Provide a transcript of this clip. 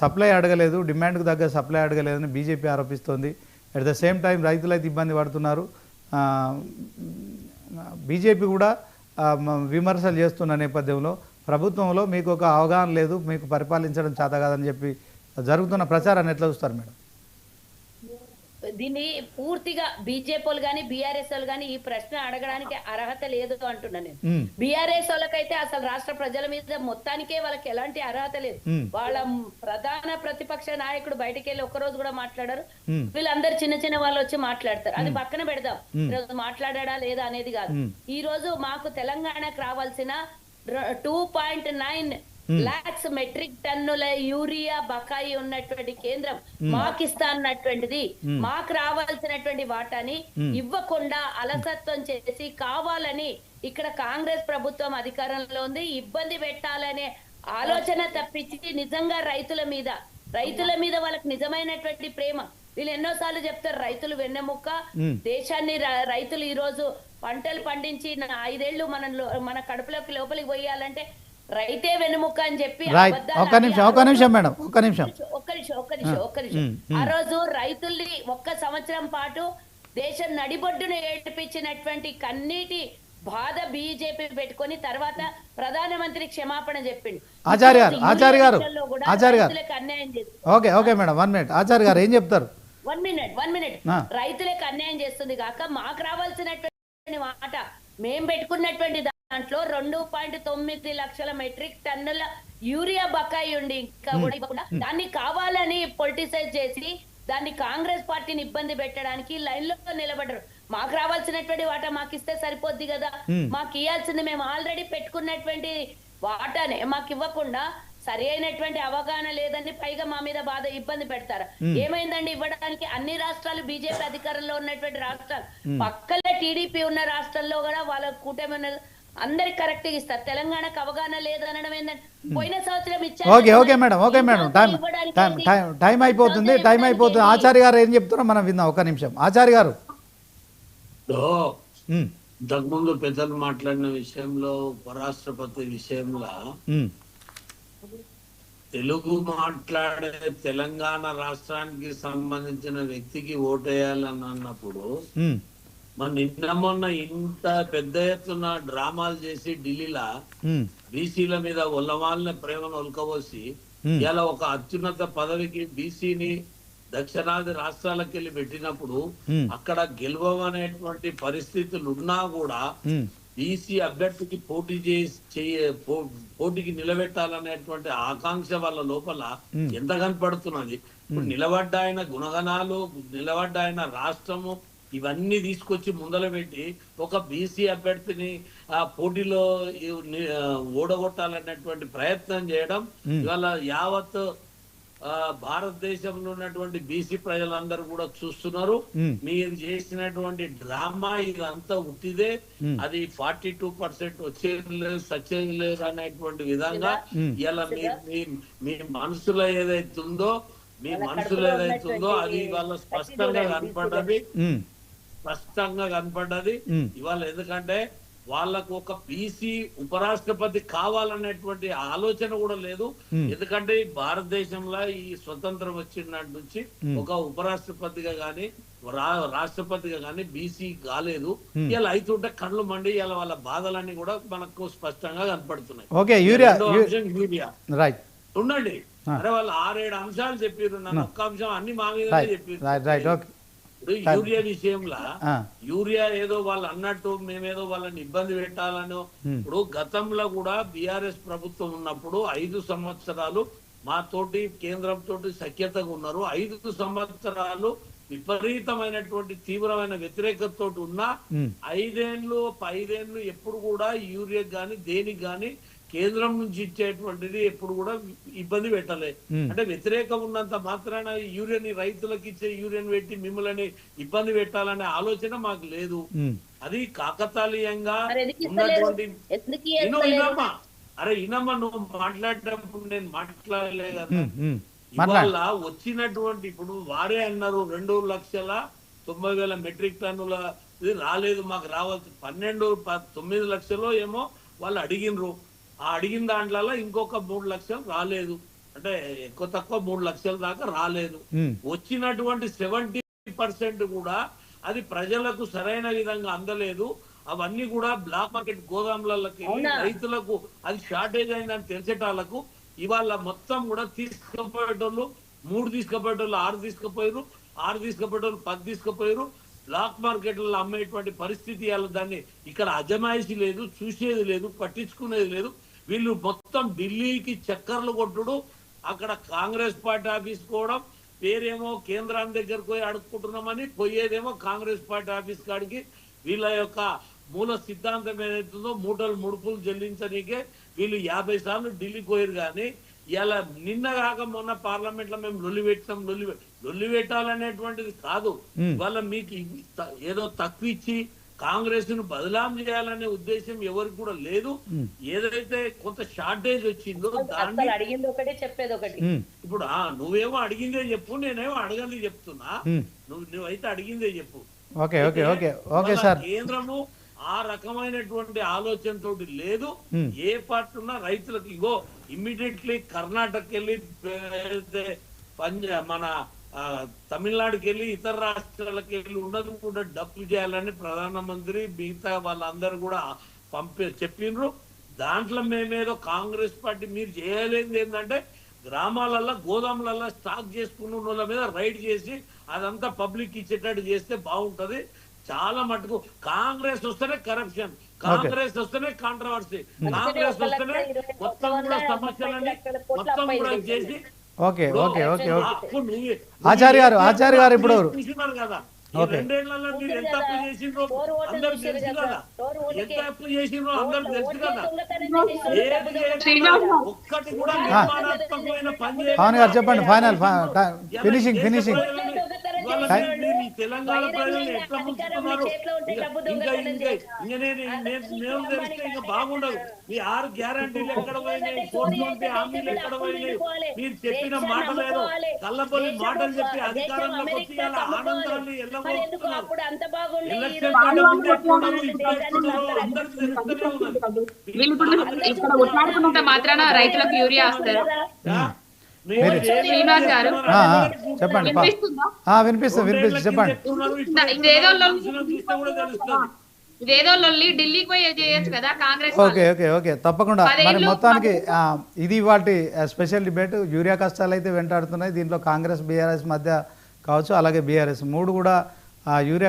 Supply అడగలేదు డిమాండ్కు తగ్గ సప్లై అడగలేదని బీజేపీ ఆరోపిస్తోంది. అట్ ద సేమ్ టైం రైతులు అయితే ఇబ్బంది పడుతున్నారు. బీజేపీ కూడా విమర్శలు చేస్తున్న నేపథ్యంలో ప్రభుత్వంలో మీకు ఒక అవగాహన లేదు మీకు పరిపాలించడం చేత కాదని చెప్పి జరుగుతున్న ప్రచారాన్ని ఎట్లా చూస్తారు మేడం? దీన్ని పూర్తిగా బీజేపీ వాళ్ళు కానీ బీఆర్ఎస్ వాళ్ళు కానీ ఈ ప్రశ్న అడగడానికి అర్హత లేదు అంటున్నా నేను. బీఆర్ఎస్ వాళ్ళకైతే అసలు రాష్ట్ర ప్రజల మీద మొత్తానికే వాళ్ళకి ఎలాంటి అర్హత లేదు. వాళ్ళ ప్రధాన ప్రతిపక్ష నాయకుడు బయటికి వెళ్ళి ఒక్క రోజు కూడా మాట్లాడారు. వీళ్ళందరూ చిన్న చిన్న వాళ్ళు వచ్చి మాట్లాడతారు అది పక్కన పెడదాం ఈరోజు మాట్లాడా లేదా అనేది కాదు. ఈ రోజు మాకు తెలంగాణకు రావాల్సిన two point nine lakhs metric టన్నుల యూరియా బకాయి ఉన్నటువంటి కేంద్రం మాకిస్తా అన్నటువంటిది మాకు రావాల్సినటువంటి వాటాని ఇవ్వకుండా అలసత్వం చేసి కావాలని ఇక్కడ కాంగ్రెస్ ప్రభుత్వం అధికారంలో ఉంది ఇబ్బంది పెట్టాలనే ఆలోచన తప్పించి నిజంగా రైతుల మీద రైతుల మీద వాళ్ళకి నిజమైనటువంటి ప్రేమ వీళ్ళు ఎన్నోసార్లు చెప్తారు రైతులు వెన్నెముక్క దేశాన్ని రైతులు ఈ రోజు పంటలు పండించి ఐదేళ్ళు మన మన కడుపులోకి లోపలికి పోయాలంటే రైతే వెన్నెముక్క అని చెప్పి ఆడి నిమిషం ఆ ఒక్క నిమిషం మేడం ఒక్క నిమిషం. ఒక్క నిమిషం ఒక్క నిమిషం ఒక్క నిమిషం ఆ రోజు రైతుల్ని ఒక్క సంవత్సరం పాటు దేశం నడిబొడ్డును ఏడిపించినటువంటి కన్నీటి బాధ బీజేపీ పెట్టుకొని తర్వాత ప్రధానమంత్రి క్షమాపణ చెప్పిండు. ఆచార్య గారు, ఆచార్య గారు, ఆచార్య గారు. రైతులకు అన్యాయం చేస్తుంది. Okay okay madam one minute. Acharya గారు ఏం చెప్తారు? One minute one minute. రైతులకు అన్యాయం చేస్తుంది కాక మాకు రావాల్సినటువంటి మాట మేం పెట్టుకున్నటువంటి దాంట్లో రెండు పాయింట్ తొమ్మిది లక్షల మెట్రిక్ టన్నుల యూరియా బకాయి ఉండి ఇంకా కూడా ఇవ్వకుండా దాన్ని కావాలని పొలిటిసైజ్ చేసి దాన్ని కాంగ్రెస్ పార్టీని ఇబ్బంది పెట్టడానికి లైన్లో నిలబడరు మాకు రావాల్సినటువంటి వాటా మాకు ఇస్తే సరిపోద్ది కదా. మాకు ఇవ్వాల్సింది మేము ఆల్రెడీ పెట్టుకున్నటువంటి వాటానే. మాకు ఇవ్వకుండా సరి అయినటువంటి అవగాహన లేదని పైగా మా మీద బాధ ఇబ్బంది పెడతారు. ఏమైందండి ఇవ్వడానికి? అన్ని రాష్ట్రాలు బీజేపీ అధికారంలో ఉన్నటువంటి రాష్ట్రాలు. పక్కనే టీడీపీ ఉన్న రాష్ట్రాల్లో కూడా వాళ్ళ కూటమి అందరికి కరెక్ట్ ఇస్తారు. తెలంగాణకు అవగాహన లేదు అనడం ఏంటంటే పోయిన సంవత్సరం ఇచ్చారు okay okay madam okay madam time time అయిపోతుంది టైం అయిపోతుంది. ఆచార్య గారు ఏం చెప్తున్నారో మనం విందాం ఒక్క నిమిషం. ఆచార్య గారు. ఉమ్, ఇంతకుముందు పెద్దలు మాట్లాడిన విషయంలో ఉపరాష్ట్రపతి విషయంలో ఉమ్, తెలుగు మాట్లాడే తెలంగాణ రాష్ట్రానికి సంబంధించిన వ్యక్తికి ఓటేయాలని అన్నప్పుడు మన నిన్న మొన్న ఇంత పెద్ద ఎత్తున డ్రామాలు చేసి ఢిల్లీలో బీసీల మీద ఒల్లమాలిన ప్రేమను ఒలకబోసి. ఇలా ఒక అత్యున్నత పదవికి బీసీని దక్షిణాది రాష్ట్రాలకు వెళ్ళి పెట్టినప్పుడు. అక్కడ గెలవనేటువంటి పరిస్థితులు ఉన్నా కూడా బీసీ అభ్యర్థికి పోటీ చేసి చేయ- పోటీకి నిలబెట్టాలనేటువంటి ఆకాంక్ష వాళ్ళ లోపల ఎంత కనపడుతున్నది ఇప్పుడు నిలబడ్డ ఆయన గుణగణాలు నిలబడ్డ ఆయన రాష్ట్రము ఇవన్నీ తీసుకొచ్చి ముందల పెట్టి ఒక బీసీ అభ్యర్థిని ఆ పోటీలో ఓడగొట్టాలనేటువంటి ప్రయత్నం చేయడం ఇవాళ యావత్ ఆ, భారతదేశంలో ఉన్నటువంటి బీసీ ప్రజలందరూ కూడా చూస్తున్నారు. మీరు చేసినటువంటి డ్రామా ఇదంతా ఉట్టిదే. అది ఫార్టీ టూ పర్సెంట్ వచ్చేది లేదు సచ్చేది లేదు అనేటువంటి విధంగా ఇలా మీ మీ- మనసులో ఏదైతే ఉందో మీ మనసులో ఏదైతే ఉందో అది ఇవాళ స్పష్టంగా కనపడ్డది. ఉమ్, స్పష్టంగా కనపడ్డది. ఇవాళ ఎందుకంటే వాళ్ళకు ఒక బీసీ ఉపరాష్ట్రపతి కావాలనేటువంటి ఆలోచన కూడా లేదు. ఎందుకంటే భారతదేశంలో ఈ స్వతంత్రం వచ్చిన నుంచి ఒక ఉపరాష్ట్రపతిగా గాని రాష్ట్రపతిగా గాని బీసీ కాలేదు. ఇలా అయితుంటే కళ్ళు మండి ఇలా వాళ్ళ బాధలన్నీ కూడా మనకు స్పష్టంగా కనపడుతున్నాయి. ఓకే యూరియా రెండో యూ- అంశం యూరియా రైట్. ఉండండి. అరే వాళ్ళు ఆరేడు అంశాలు చెప్పారు నన్ను ఒక్క అంశం అన్ని మా మీదనే రైట్ చెప్పారు యూరియా విషయంలో యూరియా ఏదో వాళ్ళు అన్నట్టు మేమేదో వాళ్ళని ఇబ్బంది పెట్టాలనో ఇప్పుడు గతంలో కూడా బిఆర్ఎస్ ప్రభుత్వం ఉన్నప్పుడు ఐదు సంవత్సరాలు మా తోటి కేంద్రం తోటి సఖ్యతగా ఉన్నారు. ఐదు సంవత్సరాలు విపరీతమైనటువంటి తీవ్రమైన వ్యతిరేకతతో ఉన్నా ఐదేళ్ళు ఐదేళ్ళు ఎప్పుడు కూడా యూరియా గాని దేనికి గాని కేంద్రం నుంచి ఇచ్చేటువంటిది ఎప్పుడు కూడా ఇబ్బంది పెట్టలే. అంటే వ్యతిరేకం ఉన్నంత మాత్రాన యూరియన్ రైతులకు ఇచ్చే యూరియన్ పెట్టి మిమ్మల్ని ఇబ్బంది పెట్టాలనే ఆలోచన మాకు లేదు. అది కాకతాళీయంగా? ఉన్నటువంటి? ఇనమ్మా అరే ఇనమ్మా నువ్వు మాట్లాడేటప్పుడు నేను మాట్లాడలే కదా. ఇవాళ వచ్చినటువంటి ఇప్పుడు వారే అన్నారు రెండు లక్షల తొంభై వేల మెట్రిక్ టన్నుల ఇది రాలేదు మాకు రావచ్చు పన్నెండు తొమ్మిది లక్షలు ఏమో వాళ్ళు అడిగినరు. ఆ అడిగిన దాంట్లో ఇంకొక మూడు లక్షలు రాలేదు. అంటే ఎక్కువ తక్కువ మూడు లక్షల దాకా రాలేదు. వచ్చినటువంటి సెవెంటీ పర్సెంట్ కూడా అది ప్రజలకు సరైన విధంగా అందలేదు. అవన్నీ కూడా బ్లాక్ మార్కెట్ గోదాములకి? రైతులకు అది షార్టేజ్ అయిందని తెలిసేటాలకు ఇవాళ మొత్తం కూడా తీసుకుపోయేటోళ్ళు మూడు తీసుకుపోయేటోళ్ళు ఆరు తీసుకుపోయారు ఆరు తీసుకుపోయేటోళ్ళు పది తీసుకుపోయారు. బ్లాక్ మార్కెట్లలో అమ్మేటువంటి పరిస్థితి దాన్ని ఇక్కడ అజమాయిషి లేదు చూసేది లేదు పట్టించుకునేది లేదు. వీళ్ళు మొత్తం ఢిల్లీకి చక్కర్లు కొట్టుడు అక్కడ కాంగ్రెస్ పార్టీ ఆఫీస్ పోవడం పేరేమో కేంద్రాన్ని దగ్గరకు పోయి అడుక్కుంటున్నామని పోయేదేమో కాంగ్రెస్ పార్టీ ఆఫీస్ కాడికి వీళ్ళ యొక్క మూల సిద్ధాంతం ఏదైతుందో మూటలు ముడుపులు చెల్లించనీకే వీళ్ళు యాభై సార్లు ఢిల్లీకి పోయారు కానీ ఇలా నిన్న కాక మొన్న పార్లమెంట్లో మేము లొల్లి పెట్టినాం లొల్లి లొల్లి పెట్టాలనేటువంటిది కాదు. వాళ్ళ మీకు ఏదో తక్కువ ఇచ్చి కాంగ్రెస్ను బదలాం చేయాలనే ఉద్దేశం ఎవరికి కూడా లేదు. ఏదైతే కొంత షార్టేజ్ వచ్చిందో దాన్ని అడిగింది ఒకటి చెప్పేది ఒకటి. ఇప్పుడు ఆ నువ్వేమో అడిగిందే చెప్పు నేనేమో అడగంది చెప్తున్నా. నువ్వు నువ్వైతే అడిగిందే చెప్పు. ఓకే ఓకే ఓకే ఓకే మన సార్. కేంద్రము ఆ రకమైనటువంటి ఆలోచనతో లేదు. Hmm. ఏ పార్టీ ఉన్నా రైతులకు ఇగో ఇమ్మీడియట్లీ కర్ణాటక వెళ్ళి మన తమిళనాడుకి వెళ్ళి ఇతర రాష్ట్రాలకు వెళ్ళి ఉన్నది కూడా డబ్బు చేయాలని ప్రధానమంత్రి మిగతా వాళ్ళందరూ కూడా పంపి చెప్పిండ్రు దాంట్లో మేమేదో కాంగ్రెస్ పార్టీ మీరు చేయలేనిది ఏంటంటే గ్రామాలల్లో గోదాములల్లో స్టాక్ చేసుకున్న వాళ్ళ మీద రైడ్ చేసి అదంతా పబ్లిక్ ఇచ్చేటట్టు చేస్తే బాగుంటది. చాలా మటుకు కాంగ్రెస్ వస్తేనే కరప్షన్ కాంగ్రెస్ వస్తేనే కాంట్రవర్సీ కాంగ్రెస్ వస్తేనే మొత్తం కూడా సమస్యలని మొత్తం కూడా చేసి okay okay okay okay Acharya గారు, ఆచార్య గారు ఇప్పుడు- చూసినారు కదా ఈ ఓకే. రెండేళ్ళలో మీరు ఎంత అప్పు చేసిండ్రో డోర్ ఓట్లు అందరు చూసారు తెలుసు కదా. కదా డోర్ ఓట్లకే. ఎంత అప్పు చేసిండ్రో అందరు తెలుసు ఓట్లే కదా దొంగతనం చేసేసి ఏది డబ్బు చేయకుండా దొంగతనం. ఒక్కటి కూడా నిర్మాణాత్మకమైన పని చేయకుండా పవన్ గారు చెప్పండి ఫైనల్ ఫినిషింగ్ ఫినిషింగ్ తెలంగాణ ప్రజలు ఎట్లా ముంచుతున్నారు ఇంకా ఇంకా ఇంకా ఇంకా నేను నేను నేను తెలిస్తే ఇంకా బాగుండదు. మీ ఆరు గ్యారంటీలు ఎక్కడ పోయినాయి? కోర్టు హామీలు ఎక్కడ పోయినాయి? మీరు చెప్పిన మాటలు ఏదో కళ్ళబొల్లి మాటలు చెప్పి అధికారంలోకి వచ్చి ఆనందాన్ని ఎలక్షన్ కంటే ముందు ఎట్లున్నారు ఇప్పుడు ఎట్లున్నారో అందరికీ తెలుస్తూనే మాత్రాన రైతులకు యూరియా వస్తారు చెప్పండి వినిపిస్తుందా? ఆ, వినిపిస్తుంది చెప్పండి. ఇదేదో లొల్లి- ఢిల్లీకి పోయి చేయొచ్చు కదా కాంగ్రెస్. ఓకే ఓకే ఓకే తప్పకుండా. మరి మొత్తానికి ఇది వాటి స్పెషల్ డిబేట్ యూరియా కష్టాలు అయితే వెంటాడుతున్నాయి. దీంట్లో కాంగ్రెస్ బీఆర్ఎస్ మధ్య కావచ్చు అలాగే బీఆర్ఎస్. మూడు కూడా ఆ, యూరియా